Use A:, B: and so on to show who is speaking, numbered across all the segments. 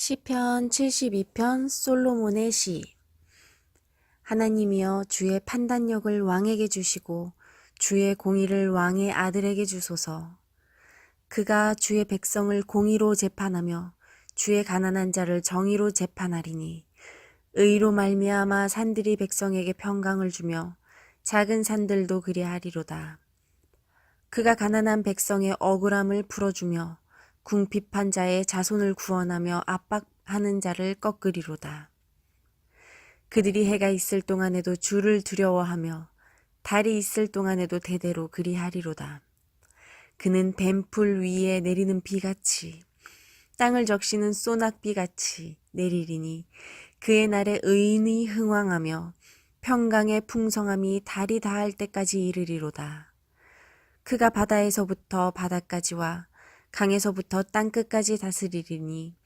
A: 시편 72편 솔로몬의 시. 하나님이여 주의 판단력을 왕에게 주시고 주의 공의를 왕의 아들에게 주소서. 그가 주의 백성을 공의로 재판하며 주의 가난한 자를 정의로 재판하리니 의로 말미암아 산들이 백성에게 평강을 주며 작은 산들도 그리하리로다. 그가 가난한 백성의 억울함을 풀어주며 궁핍한 자의 자손을 구원하며 압박하는 자를 꺾으리로다. 그들이 해가 있을 동안에도 주를 두려워하며 달이 있을 동안에도 대대로 그리하리로다. 그는 뱀풀 위에 내리는 비같이 땅을 적시는 소낙비같이 내리리니 그의 날에 의인이 흥왕하며 평강의 풍성함이 달이 닿을 때까지 이르리로다. 그가 바다에서부터 바다까지와 강에서부터 땅끝까지 다스리리니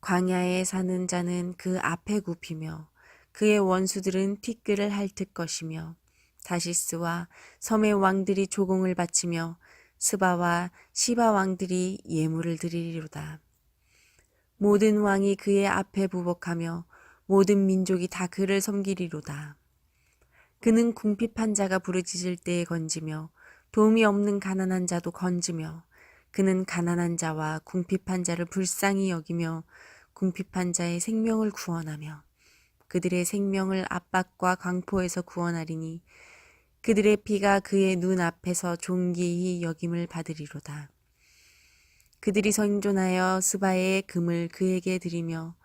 A: 광야에 사는 자는 그 앞에 굽히며 그의 원수들은 티끌을 핥을 것이며 다시스와 섬의 왕들이 조공을 바치며 스바와 시바 왕들이 예물을 드리리로다. 모든 왕이 그의 앞에 부복하며 모든 민족이 다 그를 섬기리로다. 그는 궁핍한 자가 부르짖을 때에 건지며 도움이 없는 가난한 자도 건지며 그는 가난한 자와 궁핍한 자를 불쌍히 여기며 궁핍한 자의 생명을 구원하며 그들의 생명을 압박과 강포에서 구원하리니 그들의 피가 그의 눈 앞에서 존귀히 여김을 받으리로다. 그들이 생존하여 스바의 금을 그에게 드리며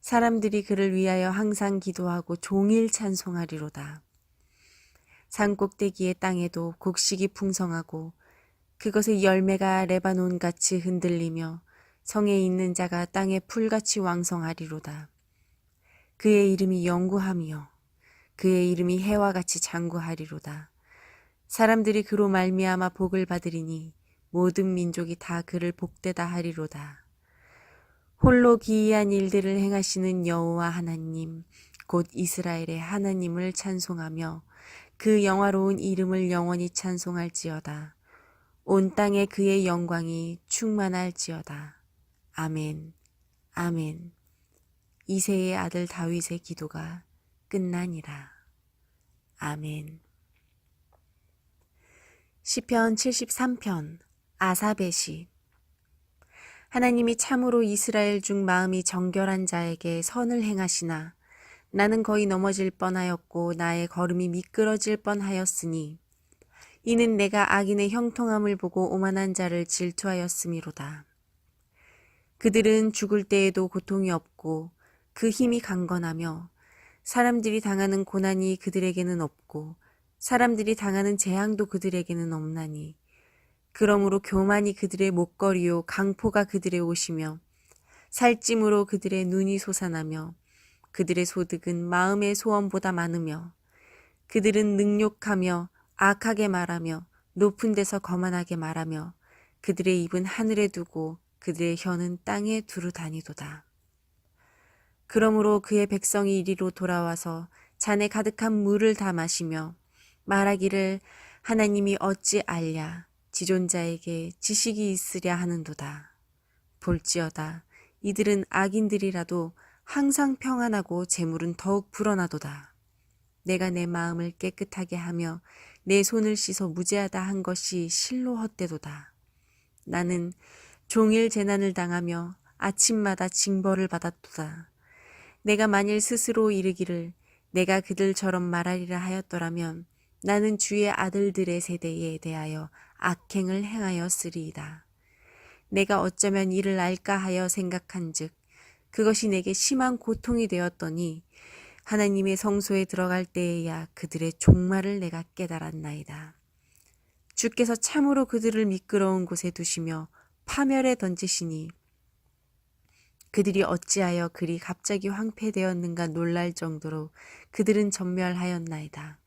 A: 사람들이 그를 위하여 항상 기도하고 종일 찬송하리로다. 산 꼭대기의 땅에도 곡식이 풍성하고 그것의 열매가 레바논 같이 흔들리며 성에 있는 자가 땅에 풀같이 왕성하리로다. 그의 이름이 영구하며 그의 이름이 해와 같이 장구하리로다. 사람들이 그로 말미암아 복을 받으리니 모든 민족이 다 그를 복되다 하리로다. 홀로 기이한 일들을 행하시는 여호와 하나님 곧 이스라엘의 하나님을 찬송하며 그 영화로운 이름을 영원히 찬송할지어다. 온 땅에 그의 영광이 충만할지어다. 아멘. 아멘. 이세의 아들 다윗의 기도가 끝나니라. 아멘. 시편 73편 아사베 시 하나님이 참으로 이스라엘 중 마음이 정결한 자에게 선을 행하시나 나는 거의 넘어질 뻔하였고 나의 걸음이 미끄러질 뻔하였으니 이는 내가 악인의 형통함을 보고 오만한 자를 질투하였음이로다. 그들은 죽을 때에도 고통이 없고 그 힘이 강건하며 사람들이 당하는 고난이 그들에게는 없고 사람들이 당하는 재앙도 그들에게는 없나니 그러므로 교만이 그들의 목걸이요 강포가 그들의 옷이며 살찜으로 그들의 눈이 솟아나며 그들의 소득은 마음의 소원보다 많으며 그들은 능욕하며 악하게 말하며 높은 데서 거만하게 말하며 그들의 입은 하늘에 두고 그들의 혀는 땅에 두루 다니도다. 그러므로 그의 백성이 이리로 돌아와서 잔에 가득한 물을 다 마시며 말하기를 하나님이 어찌 알랴 지존자에게 지식이 있으랴 하는도다. 볼지어다 이들은 악인들이라도 항상 평안하고 재물은 더욱 불어나도다. 내가 내 마음을 깨끗하게 하며 내 손을 씻어 무죄하다 한 것이 실로 헛되도다. 나는 종일 재난을 당하며 아침마다 징벌을 받았도다. 내가 만일 스스로 이르기를 내가 그들처럼 말하리라 하였더라면 나는 주의 아들들의 세대에 대하여 악행을 행하였으리이다. 내가 어쩌면 이를 알까 하여 생각한즉 그것이 내게 심한 고통이 되었더니 하나님의 성소에 들어갈 때에야 그들의 종말을 내가 깨달았나이다. 주께서 참으로 그들을 미끄러운 곳에 두시며 파멸에 던지시니 그들이 어찌하여 그리 갑자기 황폐되었는가 놀랄 정도로 그들은 전멸하였나이다.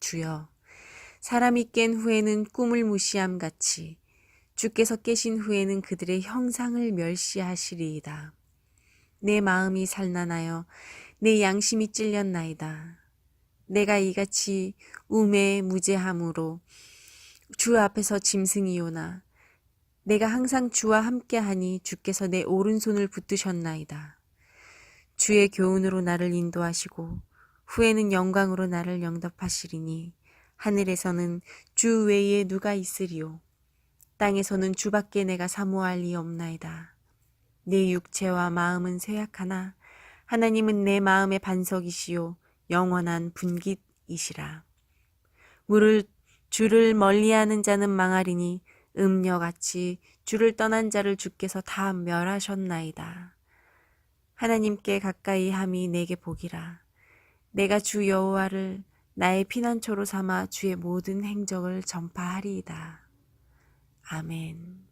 A: 주여, 사람이 깬 후에는 꿈을 무시함 같이 주께서 깨신 후에는 그들의 형상을 멸시하시리이다. 내 마음이 살난하여 내 양심이 찔렸나이다. 내가 이같이 우매 무죄함으로 주 앞에서 짐승이오나 내가 항상 주와 함께하니 주께서 내 오른손을 붙드셨나이다. 주의 교훈으로 나를 인도하시고 후에는 영광으로 나를 영접하시리니 하늘에서는 주 외에 누가 있으리요 땅에서는 주밖에 내가 사모할 리 없나이다. 내 육체와 마음은 쇠약하나 하나님은 내 마음의 반석이시요 영원한 분깃이시라. 물을 주를 멀리하는 자는 망하리니 음녀같이 주를 떠난 자를 주께서 다 멸하셨나이다. 하나님께 가까이 함이 내게 복이라. 내가 주 여호와를 나의 피난처로 삼아 주의 모든 행적을 전파하리이다. 아멘.